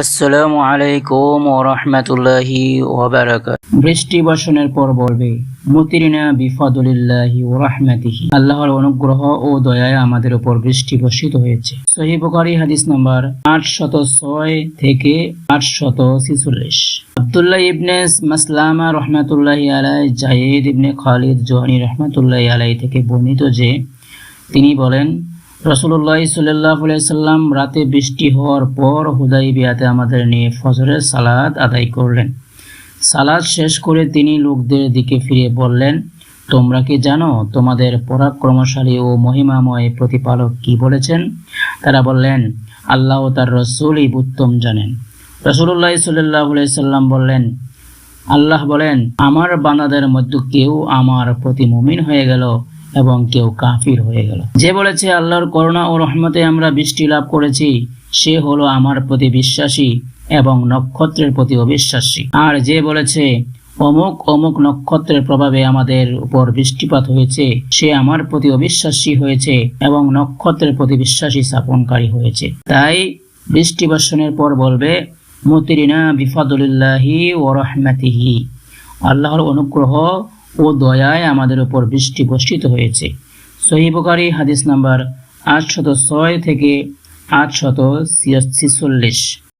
আসসালামু আলাইকুম ও রহমতুল্লাহি ওবারাকাত বৃষ্টি বর্ষণের পর বলবে, মতিরিনা বিফাদুলিল্লাহি ও রহমাতিহি। আল্লাহর অনুগ্রহ ও দয়ায় আমাদের উপর বৃষ্টি বর্ষিত হয়েছে। সহি বুখারী হাদিস নাম্বার আটশত ছয় থেকে আটশত ছিচল্লিশ আবদুল্লাহ ইবনে মাসলামা রহমাতুল্লাহি আলাই জায়েদ ইবনে খালিদ জোহানি রহমাতুল্লাহি আলাই থেকে বর্ণিত যে, তিনি বলেন রসুল্লাহ সাল্লাহ সাল্লাম রাতে বৃষ্টি হওয়ার পর হুদাই বিয়াতে আমাদের নিয়ে ফজরের সালাদ আদায় করলেন। সালাদ শেষ করে তিনি লোকদের দিকে ফিরে বললেন, তোমরা কি জানো তোমাদের পরাক্রমশালী ও মহিমাময় প্রতিপালক কি বলেছেন? তারা বললেন, আল্লাহ ও তার রসুলই উত্তম জানেন। রসুল্লাহ সাল্লাহ সাল্লাম বললেন, আল্লাহ বলেন, আমার বান্দাদের মধ্যে কেউ আমার প্রতি মুমিন হয়ে গেল এবং কেউ কাফির হয়ে গেল। যে বলেছে, আল্লাহর করুণা ও রহমতে আমরা বৃষ্টি লাভ করেছি, সে হলো আমার প্রতি বিশ্বাসী এবং নক্ষত্রের প্রতি অবিশ্বাসী। আর যে বলেছে, অমুক অমুক নক্ষত্রের প্রভাবে আমাদের উপর বৃষ্টিপাত হয়েছে, সে আমার প্রতি অবিশ্বাসী হয়েছে এবং নক্ষত্রের প্রতি বিশ্বাসী স্থাপনকারী হয়েছে। তাই বৃষ্টি বর্ষণের পর বলবে, মতিরিনা বিফাদুলিল্লাহি ও রহমাতিহি। আল্লাহর অনুগ্রহ ও দয়ায় আমাদের উপর বৃষ্টি বর্ষিত হয়েছে। সহিবকারী হাদিস নাম্বার আটশত ছয় থেকে আটশত ছিচল্লিশ